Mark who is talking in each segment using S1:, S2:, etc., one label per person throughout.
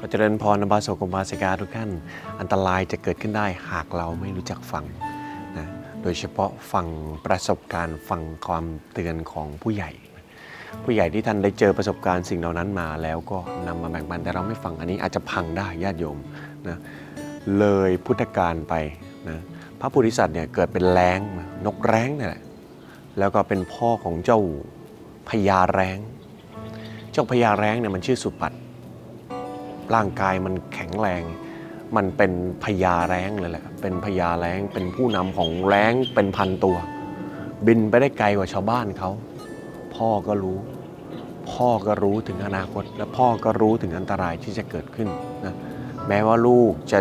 S1: ก็เจริญพรนบาสกบาสิกาทุกท่าน อันตรายจะเกิดขึ้นได้หากเราไม่รู้จักฟังนะโดยเฉพาะฟังประสบการณ์ฟังความเตือนของผู้ใหญ่ ผู้ใหญ่ที่ท่านได้เจอประสบการณ์สิ่งเหล่านั้นมาแล้วก็นำมาแบ่งปันแต่เราไม่ฟังอันนี้อาจจะพังได้ญาติโยมนะเลยพุทธกาลไปนะพระโพุทธิสัตว์เนี่ยเกิดเป็นแร้งนะนกแร้งนี่แหละแล้วก็เป็นพ่อของเจ้าพญาแร้ง เจ้าพญาแร้งเนี่ยมันชื่อสุปัต ร่างกายมันแข็งแรง มันเป็นพญาแร้งเลยแหละ เป็นพญาแร้ง เป็นผู้นำของแร้งเป็นพันตัว บินไปได้ไกลกว่าชาวบ้านเขา พ่อก็รู้ พ่อก็รู้ถึงอนาคต และพ่อก็รู้ถึงอันตรายที่จะเกิดขึ้นนะ แม้ว่าลูกจะ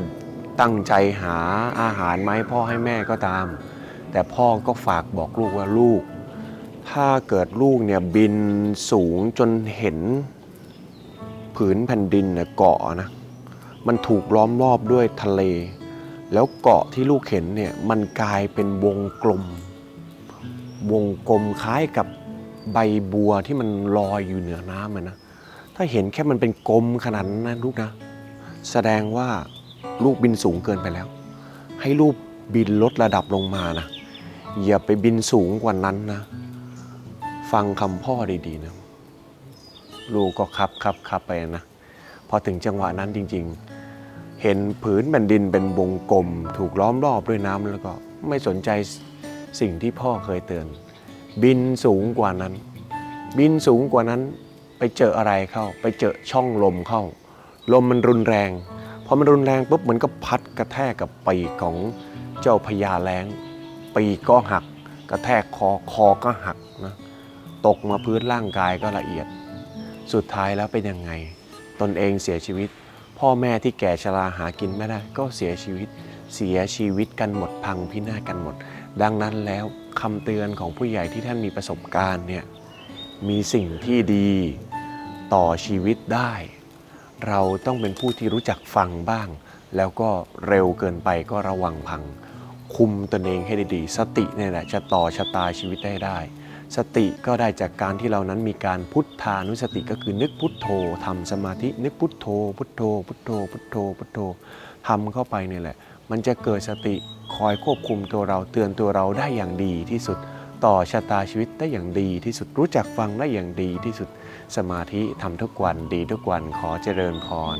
S1: ตั้งใจหาอาหารมาให้พ่อให้แม่ก็ตาม แต่พ่อก็ฝากบอกลูกว่าลูก ถ้าเกิดลูกเนี่ยบินสูงจนเห็น ผืนแผ่นดินเนี่ยเกาะนะมันถูกล้อมรอบด้วยทะเล แล้วเกาะที่ลูกเห็นเนี่ยมันกลายเป็นวงกลม วงกลมคล้ายกับใบบัวที่มันลอยอยู่เหนือน้ำนะถ้าเห็นแค่มันเป็นกลมขนาดนั้นนะลูกนะ แสดงว่าลูกบินสูงเกินไปแล้ว ให้ลูกบินลดระดับลงมานะอย่าไปบินสูงกว่านั้นนะ ฟังคำพ่อดีๆนะ ลูกก็ครับครับครับไปนะพอถึงจังหวะนั้นจริง ๆ เห็นผืนแผ่นดินเป็นวงกลม ถูกล้อมรอบด้วยน้ำแล้วก็ไม่สนใจสิ่งที่พ่อเคยเตือน บินสูงกว่านั้น บินสูงกว่านั้นไปเจออะไรเข้า ไปเจอช่องลมเข้า ลมมันรุนแรงพอมันรุนแรงปุ๊บมันก็พัดกระแทกกับปีกของเจ้าพญาแรงปีกก็หัก กระแทกคอคอก็หักนะตกมาพื้นร่างกายก็ละเอียด สุดท้ายแล้วเป็นยังไง ตนเองเสียชีวิต พ่อแม่ที่แก่ชราหากินไม่ได้ก็เสียชีวิต เสียชีวิตกันหมดพังพินาศกันหมด ดังนั้นแล้วคำเตือนของผู้ใหญ่ที่ท่านมีประสบการณ์เนี่ยมีสิ่งที่ดีต่อชีวิตได้ เราต้องเป็นผู้ที่รู้จักฟังบ้าง แล้วก็เร็วเกินไปก็ระวังพัง คุมตนเองให้ดีๆสติเนี่ยแหละจะต่อชะตาชีวิตได้ได้ สติก็ได้จากการที่เรานั้นมีการพุทธานุสติก็คือนึกพุทโธทำสมาธินึกพุทโธ พุทโธ พุทโธ พุทโธพุทโธทำเข้าไปเนี่ยแหละ มันจะเกิดสติคอยควบคุมตัวเราเตือนตัวเราได้อย่างดีที่สุด ต่อชะตาชีวิตได้อย่างดีที่สุดรู้จักฟังได้อย่างดีที่สุด สมาธิทำทุกวันดีทุกวันขอเจริญพร